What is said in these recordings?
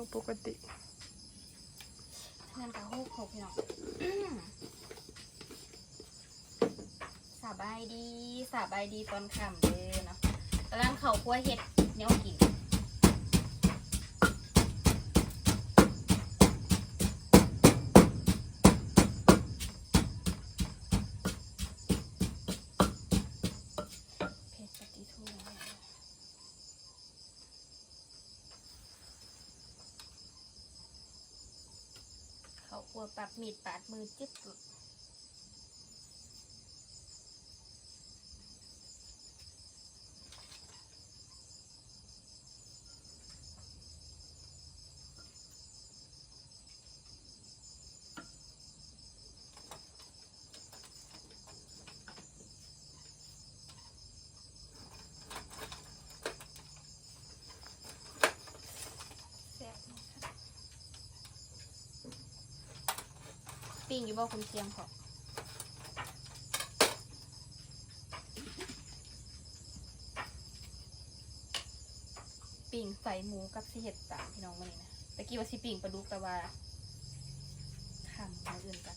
รื่องปกติงานกับฮูกหกพี่น้อสบายดีสบายดีตอนค่ำเลยเนาะกำลังเขาคั่วเห็ดเนียกิน เพชรปฏิทูเขา กลัวปรับมีดปาดมือจิ๊บ ปิ้งอยู่บ่คุณเชียงพอปิ่งใส่หมูกับสีเห็ดตามพี่น้องมาเลยนะตะกี้ว่าสีปิ่งปลาดุกแต่ว่าทำมาอื่นกัน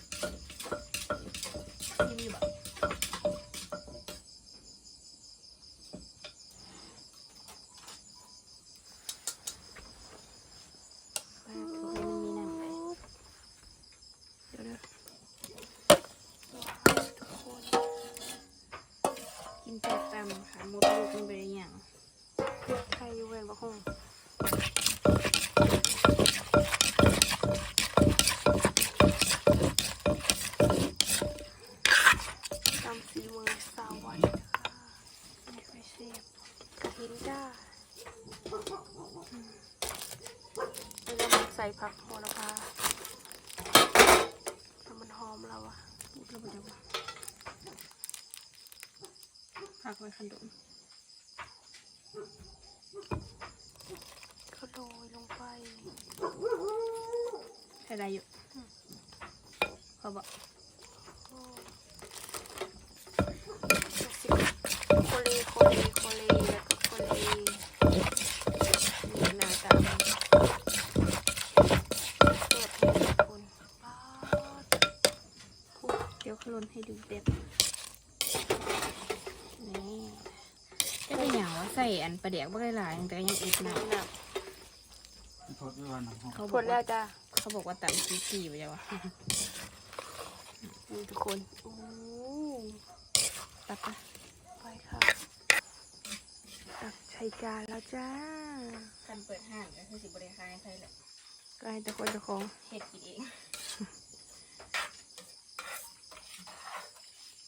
ใส่ได้อยู่เขาบอกโอ้โคเลโคเลโคเลแล้วก็โคเลนี่หน้าตามเปิดให้ทุกคนป๊าดเดี๋ยวขลนให้ดูเด็ดนี่จะเป็นอย่างว่าใส่อันประเดี๋ยวบ่ได้หลายแต่ยังอึดหนะนี่นะทดด้วยนะเขาบอกดแล้วจ้า เขาบอกว่าตำซีซีไปแล้ววะนี่ทุกคนโอ้ตัดปะไปค่ะตักใช้จานแล้วจ้าคันเปิดห้างก็คือสิบริคายใช่แหละก็ให้แต่คนเจ้าของเห็ดกินเอง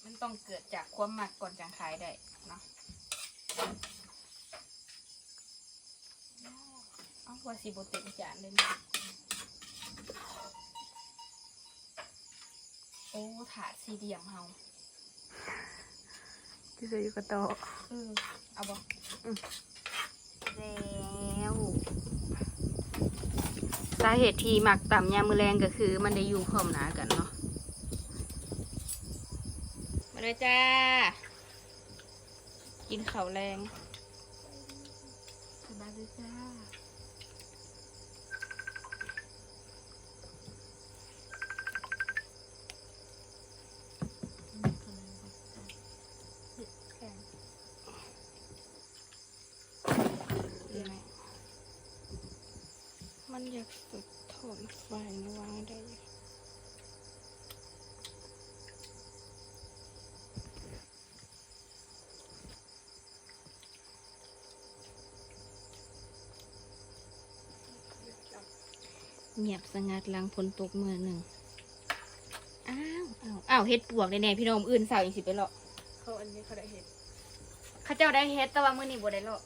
มันต้องเกิดจากความหมักก่อนจังขายได้เนาะเอ้าว่าสิบเต็มจานเลยนะ โอ้ถาดสี่เหลี่ยมเฮาที่จะอยู่กับโต๊ะเออเอาบอกอืมแล้วสาเหตุที่หมักต่ำยามมือแรงก็คือ มันได้อยู่พร้อมหนากันเนาะมาเลยจ้า กินข้าวแรงสบายเลยจ้า นวางวางได้อยู่จับเงียบสงัดหลังฝนตกเมื่อหนึ่ง อ้าวอ้าวอ้าวเฮ็ดปวกแน่ๆพี่น้องอื่นสาวยังสิไปเลาะเขาอันนี้เขาได้เห็ด เข้าเจ้าได้เฮ็ดแต่ว่ามื้อนี้บ่ได้เลาะ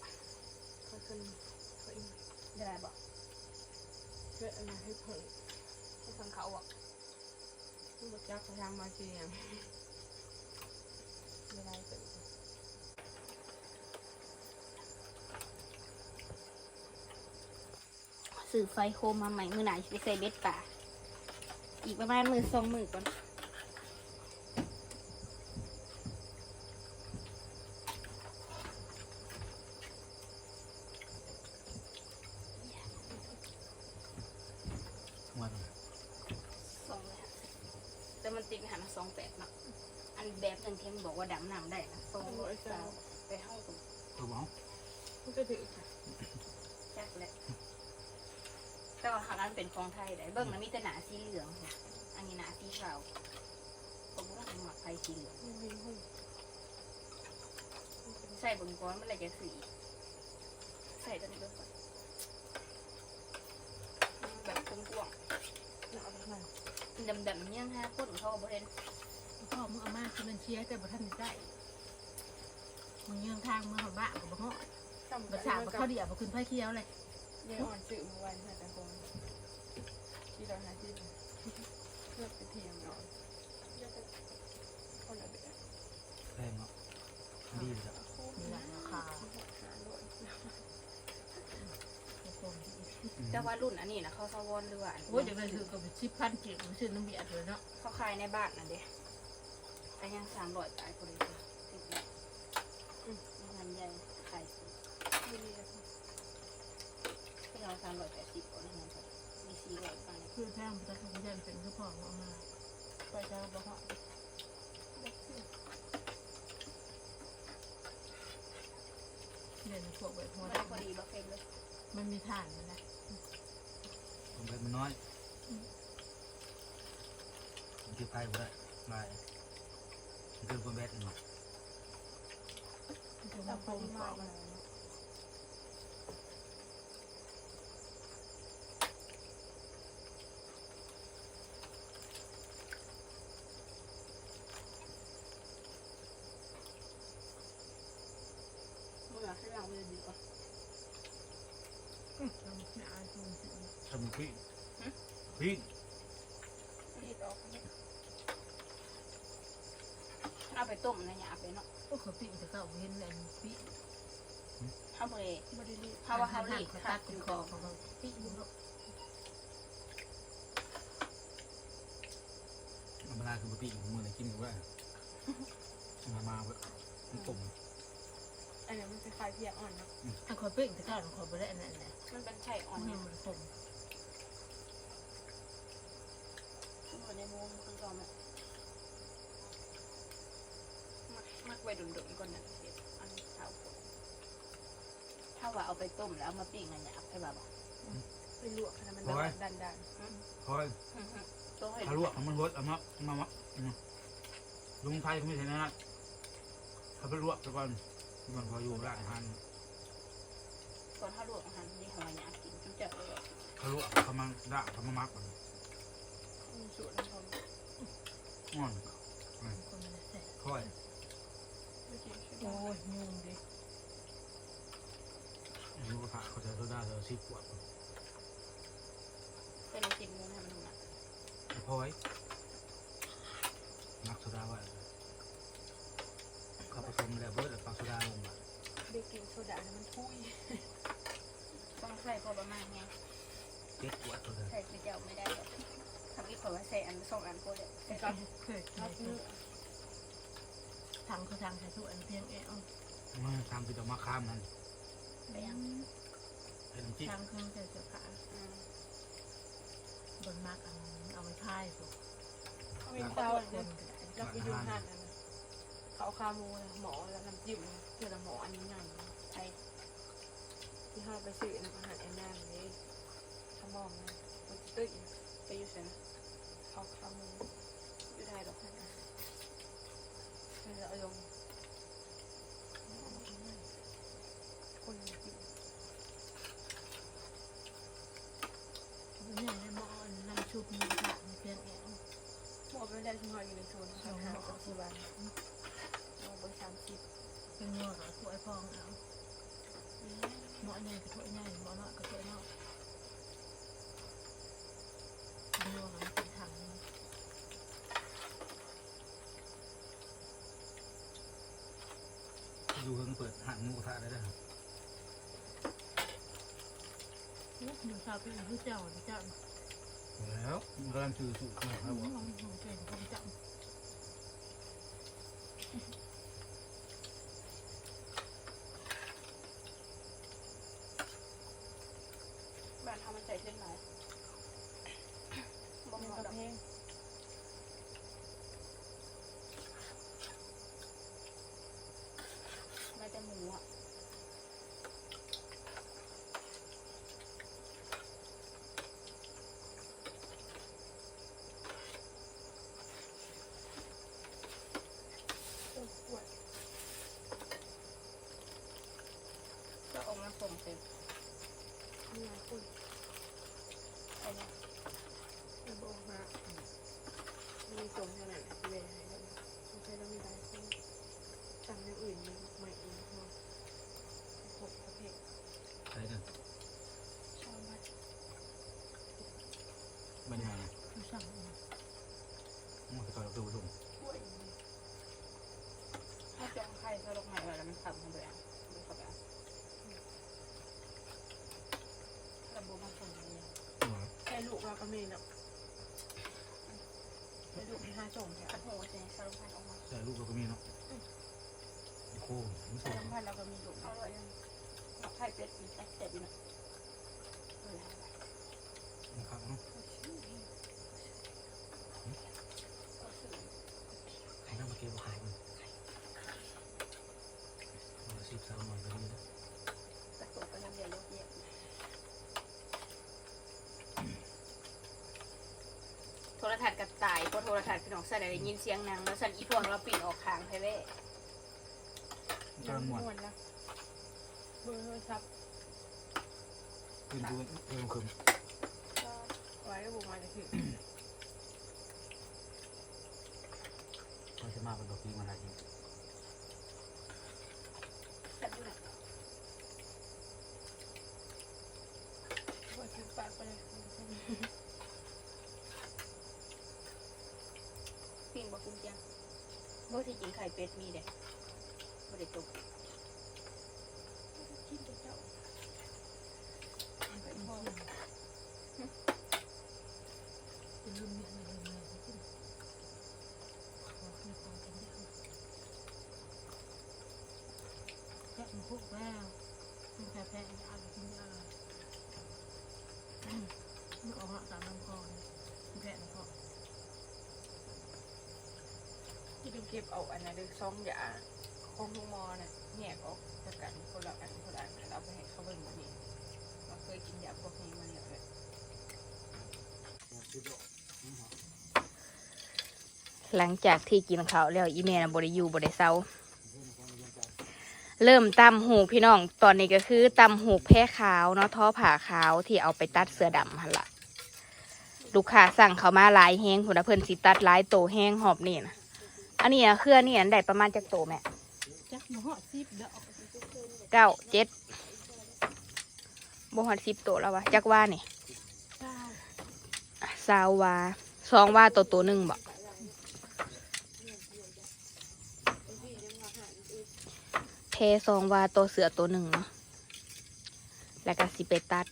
เขาขึ้นเขาอีก ได้บ่ เพื่ออันนี้ให้เพิ่งให้ฟังเขาอะต้องบอกจักเขาทางมาเชียงไม่ได้เป็นสื่อไฟโคมมาใหม่มื้อหนไปใส่เบ็ดป่า อีกประมาณมือสองมือก่อน สองเลยแต่มันติดหันมาสองแปดเนาะอันแบบนึงเข็มบอกว่าดำน้ำได้นะสองร้อยสาวไปห้องตรง ตัวบ้อง มันก็ถือค่ะแจ็คแหละแต่ว่าหางนั้นเป็นของไทยได้เบิ้งนะมีแต่หนาสีเหลืองค่ะ อันนี้หนาสีขาวผมว่าหมักไทยสีเหลืองมันมีหุ้นใส่บนก้อนมื่อไหรจะสีใส่ตัวนี้ด้วยก่อนแบบกว้างเอาไปไหนๆดำๆเนี่ยฮะคนเขาก็บริเวณพ่อมึงเอามาคือมันเชียร์แต่บ่ทันได้มึงยังทางมึงเขาบ้ากับ บ่ฮอดจำบ่สาบบ่เข้าวเดียวบ่ขึ้นไฟเขียวเลยเยังอ่อนสื่อมื่อวันค่ะแต่คงที่เราหาที่เลือกไปเทียมเอาคนละแบบแพงเนาะดีจ้ะมีหลายราคาแต่ว่ารุ่นอันนี้นะเขาสวอนหรือว่าอันโอ้ยเดี๋ยวมันถือกับชิปพันเก่งชื่อน้ำเบียดเลยเนาะเขาขายในบ้านนั่นเด้แต่ยังสามร้อยปลายคนเลยสิบแบบอืมงานใหญ่ขายสิ ไม่ดี ที่เรามร้อยแปดสิบคนงานเขามีสี่ร้อยปคือแท้มันจะคงยันเป็นคือพ่อเอามาไปเจอบ่ฮะเรียนพวกแบบหัวได้พอดีบัฟเฟ่เลยมันมีฐานมันนะผมเป็นมันน้อยผมเก็บไพ่ไว้ไม่มันเป็นคนแบดเนาะมันจะจัมาบโคไปมที่เกาะมากเลย เมื่อให้เราไปดีกว่า เราไม่เอาจูนสิ ทำพี่พี่ที่ดอกเอาไปต้มนะอย่าเอาไปเนาะโอ้เขาปิ่งจะเข้าเห็นแหลมปิ่งเอาไปไม่ได้รีบถ้าว่าเขาหลีกเขาขาตัดอยู่คก่ออนเขาปิ่งเนาะธรรมดาคือปกติของมือไหนกินก็ได้มามาเว้ยมันตุ่ม อันนี้มันจะคล้ายเพียอ่อนนะถ้าเขาปิ่งจะเข้าเขาไม่ได้อันนั้นนะมันเป็นไข่อ่อมันนเนี่ยมันคมมันในมุมคือเราเนี่ยมักไว้ดุนๆก่อนนะเห็ดอันเท้าถ้าว่าเอาไปต้มแล้วมาปิ้งอันหยาบให้แบบไปลวกนะมันดันดันดันคอยต้องให้ถ้าลวกมันรสเอามามามาลุงไทยเขาไม่ใช่นะเขาไปลวกซะก่อน มันพออยู่ร้านอาหารก่อนถ้าลวกอาหารนี่ของหยาบกินจุ๊บจับเลยเขาลวกเขามาด่าเขามามักก่อนมีสูตรของเขาอ่อนคนมันแสบค่อยไม่กินใช่ไหมโอ้ยยุ่งดิรู้ว่าเขาจะโซดาเราซีขวดเป็นสิบโมงให้มันหนักพอยมักโซดาไว้ เขาผสมแล้วเบิร์ดแล้วปักโซดาลงมาเด็กกินโซดามันทุยต้องใส่พอประมาณไงเจ็ดขวดตัวเดียวใส่คือเจ้าไม่ได้หรอกทำอีกคนว่าใส่อันสองอันก็เลยแต่ก็เคยกินทางเขาทางใช้ทุกอันเพียงแอลมาทำคือดอกมะขามนั่นไปยังเป็นน้ำจิ้มทางเครื่องใจเสียขาอืมบนมากเอาเอาไปพายพวกเขาเป็นเต้าคเนี่ยนก็ได้เราไปดูหันนะ เขาคามูหมอแล้วน้ำจิ้มเพื่อหมออันนี้ใหญ่ไทยที่ห้าไปซื้อน้ำอาหารแอนนาเลยขมองนะมันจะเอ้ยไปอยู่เสนะเขาคำนึงอยู่ไทยดอกมันจะเอาลงนกิน เนี่ยในหม้อน้ำชุบมีผักมีเพียงแอว หมดไม่ได้ที่เขาอยู่ในโซนทางหาปัจจุบันเอาไปสามสิบ เป็นหม้อกับถ้วยฟองเอาหม้อใหญ่กับถ้วยใหญ่หม้อน้อยกับถ้วยน้อยเป็นหม้อกับเป็นถังอยู่เพิ่งเปิดห้างหมูกระทะได้ด้วยครับลูกหนูชาวเป็นผู้เจ้าเจ้าแล้วมันกำลังจืดสุกมาครับผมหนูเป็นคนเจ้า บ้านทำมันใส่เส้นหลายบ่ มัน เหมาะ ก ด ระ อก เพง แม้แต่หมูอะ ต้นขวด ก็เออกมาส่งเต็มนี่ไงคุณไอ้เนี่ยมันบอกมามีตรงขนาดไหนที่เป็นอะไรกันสงสัยเรามีหลายคนจำอย่างอื่นมีใหม่อีกเนาะหกประเภทใช่เด้อชอบมากบรรยายนะผู้สั่งมันจะต่อยเราตัวลุงถ้วยนี่ถ้าจองไข่ถ้าลงใหม่ไว้แล้วมันขับมันไปอะมันขับไปอะระบบมาส่งเลย ใช่ลูกเราก็มีเนาะใช่ลูกมีห้าจงแถวขัดหัวเจ๊สารพัดออกมาใช่ลูกเราก็มีเนาะโอ้โหไม่ถูกสามพันเราก็มีลูกเอาเลยเอาไข่เป็ดอีกแป๊บเดียวนะเออนะครับเนาะเอาสื่อให้น้ำมาเก็บมาขายมันเอาสิบสามวันก็ดีนะกระตุกกระเดียวรถเยอะโทรทัศน์กับ ตายเพราะโทรทัศน์พี่น้องใส่ได้ยินเสียงนางแล้วสั่นอีพวงเราปิดออกข้างไทเว้กำลังหมดม้วนละเบอร์โทรศัพท์ขึ้นดูเริ่มขึ้นก็ไว้บุกมาจะถึงเขาจะมาเป็นดอกปีมาหลายทีแบบนี้ว่าถึงปากไปเลย ปิ้งบอกกุ้งจังเมื่อที่กินไข่เป็ดมีเด็กไม่ได้ตกกินแต่เจ้าไปพ่อเป็นรุ่นเมียนเมืองที่ขอให้ฟังกันยาวแค่มันคุกแล้วมันแพ้แพ้ยาไปกินยามันออกมาตามลำคอเลยแพ้ลำคอ ที่ เก็บเอาอันนั้นดึกซองยาของลุงมอเนี่ยแยกออกจากกันคนละอันคนละอันแล้วเอาไปให้เขาเบิ่งวันนี้เราเคยกินยาพวกนี้มาเนี่ยเลยหลังจากที่กินข้าวแล้วอีเมลบริยูบริเซาเริ่มตำหูพี่น้องตอนนี้ก็คือตำหูแพ้ขาวเนาะท้อผ่าขาวที่เอาไปตัดเสือดำหันละลูกค้าสั่งเขามาลายแห้งผุนเพิ่นสิตัดลายโตแห้งหอบนี่นะ อันนี้นะเครือนี่อันได้ประมาณจักโตแม่จักหม้อซิบดอกเก้าเจ็ดบ่ฮอดสิบโตแล้ววะจักว่านี่เก้าสาววาสองว่าโตโตหนึ่งบ่เพสองว่าโตเสือโตหนึ่งเนาะแล้วก็สิไปตัด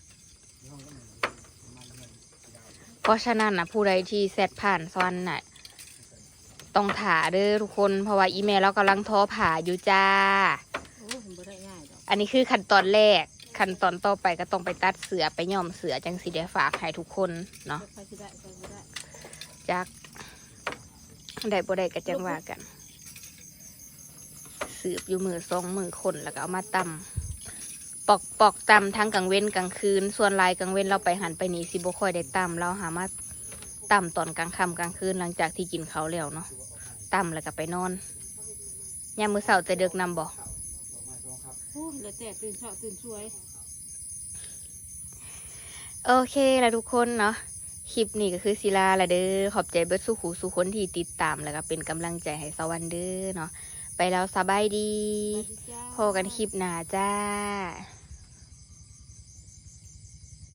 เพราะฉะนั้นนะผู้ใดที่แซดผ่านซ้อนน่ะ ต้องถาเด้อทุกคน เพราะว่าอีเมลเรากำลังท้อผ่าอยู่จ้า โอ้ผมไม่ได้ง่ายดอกอันนี้คือขั้นตอนแรก ขั้นตอนต่อไปก็ต้องไปตัดเสือไปย่อมเสือจังสีเดียฝากให้ทุกคนเนาะไปที่ได้ไปที่ได้จากได้บ่ได้ก็จังว่ากัน สืบอยู่มือสองมือคนแล้วก็เอามาตปอกปอกตำทั้งกลางเว้นกลางคืน ส่วนหลายกลางเว้นเราไปหันไปนี่สิบ่ค่อยได้ตำเราหามาตำตอนกลางค่ำกลางคืนหลังจากที่กินเขาวแล้วเนาะ ตำแล้วก็ไปนอนยามมื้อเช้าจะเดึกนำบ่โอ้ยแล้วแต่ตื่นเช้าตื่นช่วยโอเคแล้วทุกคนเนาะคลิปนี้ก็คือศิลาละเด้อขอบใจเบิดสู้หูสู้คนที่ติดตามแล้วก็เป็นกำลังใจให้สวรรค์เด้อเนาะไปแล้วสบายดีสวัสดีจ้าพอกันคลิปหน้าจ้า